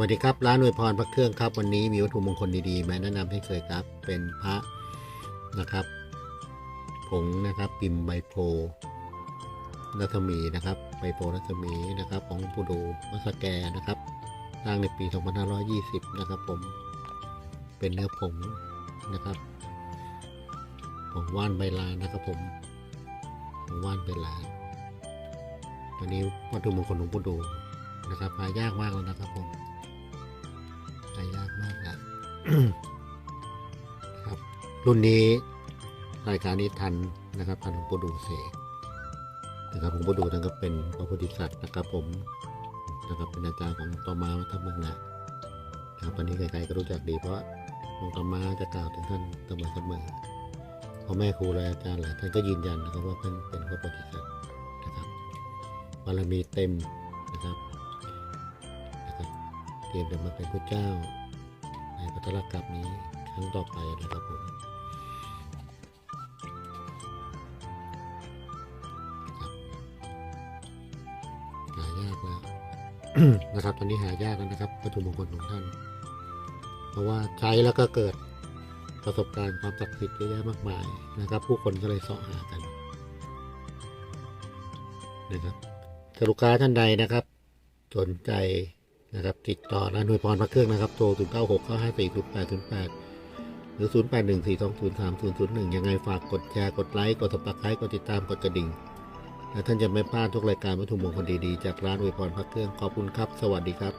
วัสดีครับร้านอวยพรพระเครื่องครับ วันนี้มีวัตถุมงคลดีๆมาแนะนำให้เคยครับ เป็นพระนะครับ ผงนะครับปิมใบโพรัศมีนะครับใบโพรัศมีนะครับ ของปูดูวัสแกนะครับสร้างในปี 2520 นะครับ ผมเป็นเนื้อผงนะครับผงว่านใบลานนะครับ ผมผงว่านใบลานวันนี้วัตถุมงคลหลวงปู่ดูนะครับหายากมากแล้วนะครับผม รุ่นนี้รายการนี้ทันนะครับทันหลวงปู่ดูเสกนะครับหลวงปู่ดูท่านก็เป็นพระโพธิสัตว์นะครับผมนะครับเป็นอาจารย์ของต่อมาวัดธรรมเมืองนะครับตอนนี้ใครๆก็รู้จักดีเพราะหลวงต่อมาจะกล่าวถึงท่านเสมอเสมอพ่อแม่ครูและอาจารย์หลายท่านก็ยืนยันนะครับว่าท่านเป็นพระโพธิสัตว์นะครับบารมีเต็มนะครับนะครับเตรียมจะมาเป็นพระเจ้าในพัทรกับนี้ครั้งต่อไปนะครับผม หายากแล้วนะครับ ตอนนี้หายากแล้วนะครับวัตถุมงคลของท่าน เพราะว่าใช้แล้วก็เกิดประสบการณ์ความศักดิ์สิทธิ์เยอะแยะมากมายนะครับ ผู้คนก็เลยเสาะหากันนะครับถ้าลูกค้าท่านใดนะครับ สนใจนะครับ ติดต่อร้านหน่วยพรพระเครื่องนะครับโทร0 9 6 9 5 4 0 8 0 8 หรือ 0 8 1 4 2 0 3 0 0 1 ยังไงฝากกดแชร์กดไลค์กดสับสไครต์กดติดตามกดกระดิ่ง และท่านจะไม่พลาดทุกรายการวัตถุมงคลดีๆ จากร้านอวยพรพระเครื่องขอบคุณครับ สวัสดีครับ